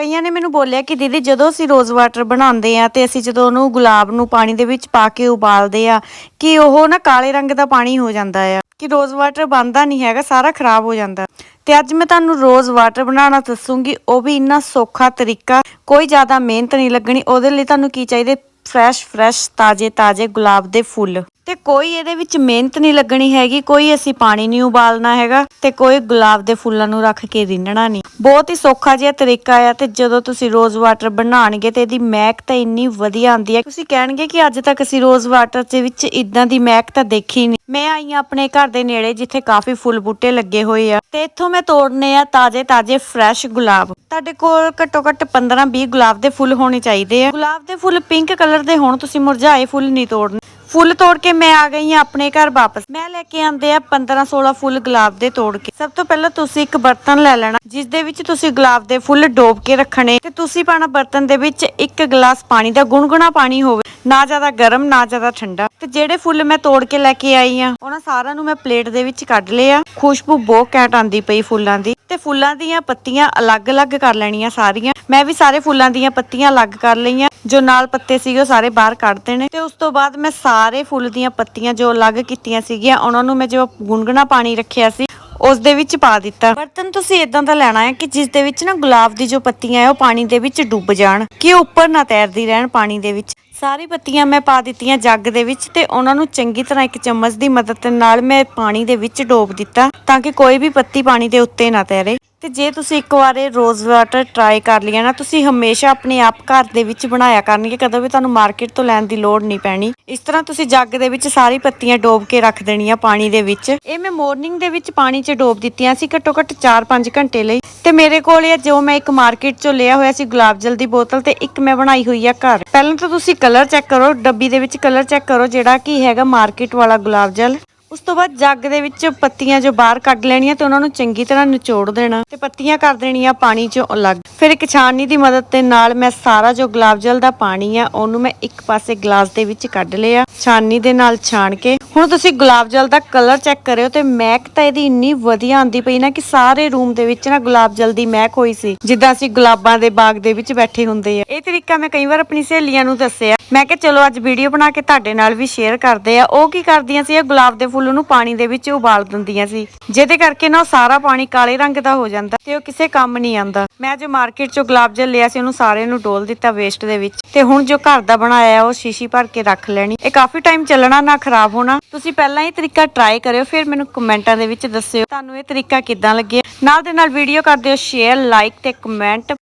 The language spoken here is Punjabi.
ਕਈਆਂ ਨੇ ਮੈਨੂੰ ਬੋਲਿਆ ਕਿ ਦੀਦੀ ਜਦੋਂ ਅਸੀਂ ਰੋਜ਼ ਵਾਟਰ ਬਣਾਉਂਦੇ ਆ ਤੇ ਅਸੀਂ ਜਦੋਂ ਉਹਨੂੰ ਗੁਲਾਬ ਨੂੰ ਪਾਣੀ ਦੇ ਵਿੱਚ ਪਾ ਕੇ ਉਬਾਲਦੇ ਆ, ਕਿ ਉਹ ਨਾ ਕਾਲੇ ਰੰਗ ਦਾ ਪਾਣੀ ਹੋ ਜਾਂਦਾ ਆ, ਕਿ ਰੋਜ਼ ਵਾਟਰ ਬਣਦਾ ਨਹੀਂ ਹੈਗਾ, ਸਾਰਾ ਖਰਾਬ ਹੋ ਜਾਂਦਾ। ਤੇ ਅੱਜ ਮੈਂ ਤੁਹਾਨੂੰ ਰੋਜ਼ ਵਾਟਰ ਬਣਾਉਣਾ ਦੱਸੂਗੀ, ਉਹ ਵੀ ਇੰਨਾ ਸੌਖਾ ਤਰੀਕਾ, ਕੋਈ ਜ਼ਿਆਦਾ ਮਿਹਨਤ ਨਹੀਂ ਲੱਗਣੀ, ਉਹਦੇ ਲਈ ਤੁਹਾਨੂੰ ਕੀ ਚਾਹੀਦੇ? ਫਰੈਸ਼ ਫਰੈਸ਼, ਤਾਜ਼ੇ ਤਾਜ਼ੇ ਗੁਲਾਬ ਦੇ ਫੁੱਲ। ਤੇ ਕੋਈ ਇਹਦੇ ਵਿੱਚ ਮਿਹਨਤ ਨਹੀਂ ਲੱਗਣੀ ਹੈਗੀ, ਕੋਈ ਅਸੀਂ ਪਾਣੀ ਨਹੀਂ ਉਬਾਲਣਾ ਹੈਗਾ, ਤੇ ਕੋਈ ਗੁਲਾਬ ਦੇ ਫੁੱਲਾਂ ਨੂੰ ਰੱਖ ਕੇ ਰਿੰਨਣਾ ਨਹੀਂ। ਬਹੁਤ ਹੀ ਸੌਖਾ ਜਿਹਾ ਤਰੀਕਾ ਆ ਤੇ ਜਦੋਂ ਤੁਸੀਂ ਰੋਜ਼ ਵਾਟਰ ਬਣਾਣਗੇ ਤੇ ਇਹਦੀ ਮਹਿਕ ਤਾਂ ਇੰਨੀ ਵਧੀਆ ਆਉਂਦੀ ਹੈ। ਤੁਸੀਂ ਕਹਿਣਗੇ ਕਿ ਅੱਜ ਤੱਕ ਅਸੀਂ ਰੋਜ਼ ਵਾਟਰ ਦੇ ਵਿੱਚ ਇਦਾਂ ਦੀ ਮਹਿਕ ਤਾਂ ਦੇਖੀ ਨਹੀਂ। ਮੈਂ ਆਈ ਹਾਂ ਆਪਣੇ ਘਰ ਦੇ ਨੇੜੇ ਜਿੱਥੇ ਕਾਫੀ ਫੁੱਲ ਬੂਟੇ ਲੱਗੇ ਹੋਏ ਆ ਤੇ ਇੱਥੋਂ ਮੈਂ ਤੋੜਨੇ ਆ ਤਾਜ਼ੇ ਤਾਜ਼ੇ ਫਰੈਸ਼ ਗੁਲਾਬ। ਤੁਹਾਡੇ ਕੋਲ ਘੱਟੋ ਘੱਟ 15 20 ਗੁਲਾਬ ਦੇ ਫੁੱਲ ਹੋਣੇ ਚਾਹੀਦੇ ਆ। ਗੁਲਾਬ ਦੇ ਫੁੱਲ ਪਿੰਕ ਕਲਰ ਦੇ ਹੋਣ, ਤੁਸੀਂ ਮੁਰਝਾਏ ਫੁੱਲ ਨਹੀਂ ਤੋੜਨੇ। ਫੁੱਲ ਤੋੜ ਕੇ ਮੈਂ ਆ ਗਈ ਆ ਆਪਣੇ ਘਰ ਵਾਪਸ। ਮੈਂ ਲੈ ਕੇ ਆਂਦੇ ਆ 15 16 ਫੁੱਲ ਗੁਲਾਬ ਦੇ ਤੋੜ ਕੇ। ਸਭ ਤੋਂ ਪਹਿਲਾਂ ਤੁਸੀਂ ਇੱਕ ਬਰਤਨ ਲੈ ਲੈਣਾ, ਜਿਸ ਦੇ ਵਿੱਚ ਤੁਸੀਂ ਗੁਲਾਬ ਦੇ ਫੁੱਲ ਡੋਬ ਕੇ ਰੱਖਣੇ ਤੇ ਤੁਸੀਂ ਪਾਣਾ ਬਰਤਨ ਦੇ ਵਿੱਚ ਇੱਕ ਗਲਾਸ ਪਾਣੀ ਦਾ ਗੁਣਗੁਣਾ ਪਾਣੀ ਹੋਵੇ, ਨਾ ਜ਼ਿਆਦਾ ਗਰਮ, ਨਾ ਜ਼ਿਆਦਾ ਠੰਡਾ। ਤੇ ਜਿਹੜੇ ਫੁੱਲ ਮੈਂ ਤੋੜ ਕੇ ਲੈ ਕੇ ਆਈ ਆ ਉਹਨਾਂ ਸਾਰਿਆਂ ਨੂੰ ਮੈਂ ਪਲੇਟ ਦੇ ਵਿੱਚ ਕੱਢ ਲਿਆ। ਖੁਸ਼ਬੂ ਬਹੁਤ ਘੈਂਟ ਆਂਦੀ ਪਈ ਫੁੱਲਾਂ ਦੀ ਤੇ ਫੁੱਲਾਂ ਦੀਆਂ ਪੱਤੀਆਂ ਅਲੱਗ-ਅਲੱਗ ਕਰ ਲੈਣੀਆਂ ਸਾਰੀਆਂ। ਮੈਂ ਵੀ ਸਾਰੇ ਫੁੱਲਾਂ ਦੀਆਂ ਪੱਤੀਆਂ ਅਲੱਗ ਕਰ ਲਈਆਂ। ਜੋ ਨਾਲ ਪੱਤੇ ਸੀਗੇ, ਉਹ ਸਾਰੇ ਬਾਹਰ ਕੱਢ ਦੇਣੇ। ਤੇ ਉਸ ਤੋਂ ਬਾਅਦ ਮੈਂ ਸਾਰੇ ਫੁੱਲ ਦੀਆਂ ਪੱਤੀਆਂ ਜੋ ਅਲੱਗ ਕੀਤੀਆਂ ਸੀਗੀਆਂ, ਉਹਨਾਂ ਨੂੰ ਮੈਂ ਜੋ ਗੁੰਗਣਾ ਪਾਣੀ ਰੱਖਿਆ ਸੀ, ਉਸ ਦੇ ਵਿੱਚ ਪਾ ਦਿੱਤਾ। ਬਰਤਨ ਤੁਸੀਂ ਇਦਾਂ ਦਾ ਲੈਣਾ ਹੈ ਕਿ ਜਿਸ ਦੇ ਵਿੱਚ ਨਾ ਗੁਲਾਬ ਦੀ ਜੋ ਪੱਤੀਆਂ ਹੈ, ਉਹ ਪਾਣੀ ਦੇ ਵਿੱਚ ਡੁੱਬ ਜਾਣ, ਕਿ ਉਹ ਉੱਪਰ ਨਾ ਤੈਰਦੀ ਰਹਿਣ ਪਾਣੀ ਦੇ ਵਿੱਚ। ਸਾਰੀ ਪੱਤੀਆਂ ਮੈਂ ਪਾ ਦਿੱਤੀਆਂ ਜੱਗ ਦੇ ਵਿੱਚ ਤੇ ਉਹਨਾਂ ਨੂੰ ਚੰਗੀ ਤਰ੍ਹਾਂ ਇੱਕ ਚਮਚ ਦੀ ਮਦਦ ਨਾਲ ਮੈਂ ਪਾਣੀ ਦੇ ਵਿੱਚ ਡੋਬ ਦਿੱਤਾ, ਤਾਂ ਕਿ ਕੋਈ ਵੀ ਪੱਤੀ ਪਾਣੀ ਦੇ ਉੱਤੇ ਨਾ ਤੈਰੇ। ਤੇ ਜੇ ਤੁਸੀਂ ਇੱਕ ਵਾਰ ਇਹ ਰੋਜ਼ ਵਾਟਰ ਟਰਾਈ ਕਰ ਲਿਆ ਨਾ, ਤੁਸੀਂ ਹਮੇਸ਼ਾ ਆਪਣੇ ਆਪ ਘਰ ਦੇ ਵਿੱਚ ਬਣਾਇਆ ਕਰਨਗੇ, ਕਦੋਂ ਵੀ ਤੁਹਾਨੂੰ ਮਾਰਕੀਟ ਤੋਂ ਲੈਣ ਦੀ ਲੋੜ ਨਹੀਂ ਪੈਣੀ। ਇਸ ਤਰ੍ਹਾਂ ਤੁਸੀਂ ਜੱਗ ਦੇ ਵਿੱਚ ਸਾਰੀ ਪੱਤੀਆਂ ਡੋਬ ਕੇ ਰੱਖ ਦੇਣੀਆਂ ਪਾਣੀ ਦੇ ਵਿੱਚ। ਇਹ ਮੈਂ ਮਾਰਨਿੰਗ ਦੇ ਵਿੱਚ ਪਾਣੀ 'ਚ ਡੋਬ ਦਿੱਤੀਆਂ ਸੀ, ਘੱਟੋ ਘੱਟ 4-5 ਘੰਟੇ ਲਈ। ਤੇ ਮੇਰੇ ਕੋਲ ਇਹ ਜੋ ਮੈਂ ਇੱਕ ਮਾਰਕੀਟ 'ਚੋਂ ਲਿਆ ਹੋਇਆ ਸੀ ਗੁਲਾਬ ਜਲ ਦੀ ਬੋਤਲ ਤੇ, ਇੱਕ ਮੈਂ ਬਣਾਈ ਹੋਈ ਆ ਘਰ। ਪਹਿਲਾਂ ਤਾਂ ਤੁਸੀਂ ਕਲਰ ਚੈੱਕ ਕਰੋ, ਡੱਬੀ ਦੇ ਵਿੱਚ ਕਲਰ ਚੈੱਕ ਕਰੋ, ਜਿਹੜਾ ਕਿ ਹੈਗਾ ਮਾਰਕੀਟ ਵਾਲਾ ਗੁਲਾਬ ਜਲ। ਉਸ ਤੋਂ ਬਾਅਦ ਜੱਗ ਦੇ ਵਿੱਚ ਪੱਤੀਆਂ ਜੋ ਬਾਹਰ ਕੱਢ ਲੈਣੀਆਂ ਤੇ ਉਹਨਾਂ ਨੂੰ ਚੰਗੀ ਤਰ੍ਹਾਂ ਨਿਚੋੜ ਦੇਣਾ ਤੇ ਪੱਤੀਆਂ ਕਰ ਦੇਣੀਆਂ ਪਾਣੀ ਚੋਂ ਅਲੱਗ। ਫਿਰ ਇੱਕ ਛਾਨਣੀ ਦੀ ਮਦਦ ਦੇ ਨਾਲ ਮੈਂ ਸਾਰਾ ਜੋ ਗੁਲਾਬ ਜਲ ਦਾ ਪਾਣੀ ਆ, ਉਹਨੂੰ ਮੈਂ ਇੱਕ ਪਾਸੇ ਗਲਾਸ ਦੇ ਵਿੱਚ ਕੱਢ ਲਿਆ। ਛਾਨਣੀ ਦੇ ਨਾਲ ਛਾਣ ਕੇ ਹੁਣ ਤੁਸੀਂ ਗੁਲਾਬ ਜਲ ਦਾ ਕਲਰ ਚੈੱਕ ਕਰਿਓ ਤੇ ਮਹਿਕ ਤਾਂ ਇਹਦੀ ਇੰਨੀ ਵਧੀਆ ਆਂਦੀ ਪਈ ਨਾ ਕਿ ਸਾਰੇ ਰੂਮ ਦੇ ਵਿੱਚ ਨਾ ਗੁਲਾਬ ਜਲ ਦੀ ਮਹਿਕ ਹੋਈ ਸੀ, ਜਿੱਦਾਂ ਅਸੀਂ ਗੁਲਾਬਾਂ ਦੇ ਬਾਗ ਦੇ ਵਿੱਚ ਬੈਠੇ ਹੁੰਦੇ ਆ। ਇਹ ਤਰੀਕਾ ਮੈਂ ਕਈ ਵਾਰ ਆਪਣੀ ਸਹੇਲੀਆਂ ਨੂੰ ਦੱਸਿਆ। ਮੈਂ ਕਿਹਾ, ਚਲੋ, ਅੱਜ ਵੀਡੀਓ ਬਣਾ ਕੇ ਤੁਹਾਡੇ ਨਾਲ ਵੀ ਸ਼ੇਅਰ ਕਰਦੇ ਆ। ਉਹ ਕੀ ਕਰਦੀਆਂ ਸੀ, ਇਹ ਗੁਲਾਬ ਦੇ ਫੁੱਲ ਨੂੰ ਪਾਣੀ ਦੇ ਵਿੱਚ ਉਬਾਲ ਦਿੰਦੀਆਂ ਸੀ। ਜਿਹਦੇ ਕਰਕੇ ਨਾ ਸਾਰਾ ਪਾਣੀ ਕਾਲੇ ਰੰਗ ਦਾ ਹੋ ਜਾਂਦਾ ਤੇ ਉਹ ਕਿਸੇ ਕੰਮ ਨਹੀਂ ਆਂਦਾ ਮੈਂ ਜੋ ਮਾਰਕੀਟ ਚੋਂ ਗੁਲਾਬ ਜਲ ਲਿਆ ਸੀ, ਉਹਨੂੰ ਸਾਰੇ ਨੂੰ ਡੋਲ ਦਿੱਤਾ ਵੇਸਟ ਦੇ ਵਿੱਚ। ਤੇ ਹੁਣ ਜੋ ਘਰ ਦਾ ਬਣਾਇਆ, ਉਹ ਸ਼ੀਸ਼ੀ ਭਰ ਕੇ ਰੱਖ ਲੈਣੀ। ਇਹ ਕਾਫੀ ਟਾਈਮ ਚੱਲਣਾ ਨਾ ਖਰਾਬ ਹੋਣਾ। ਤੁਸੀਂ ਪਹਿਲਾਂ ਇਹ ਤਰੀਕਾ ਟਰਾਈ ਕਰਿਓ, ਫਿਰ ਮੈਨੂੰ ਕਮੈਂਟਾਂ ਦੇ ਵਿੱਚ ਦੱਸਿਓ। ਤੁਹਾਨੂੰ ਇਹ ਤਰੀਕਾ ਕਿੱਦਾਂ ਲੱਗਿਆ ਨਾਲ ਦੇ ਨਾਲ ਵੀਡੀਓ ਕਰ ਦਿਓ ਸ਼ੇਅਰ ਲਾਈਕ ਤੇ ਕਮੈਂਟ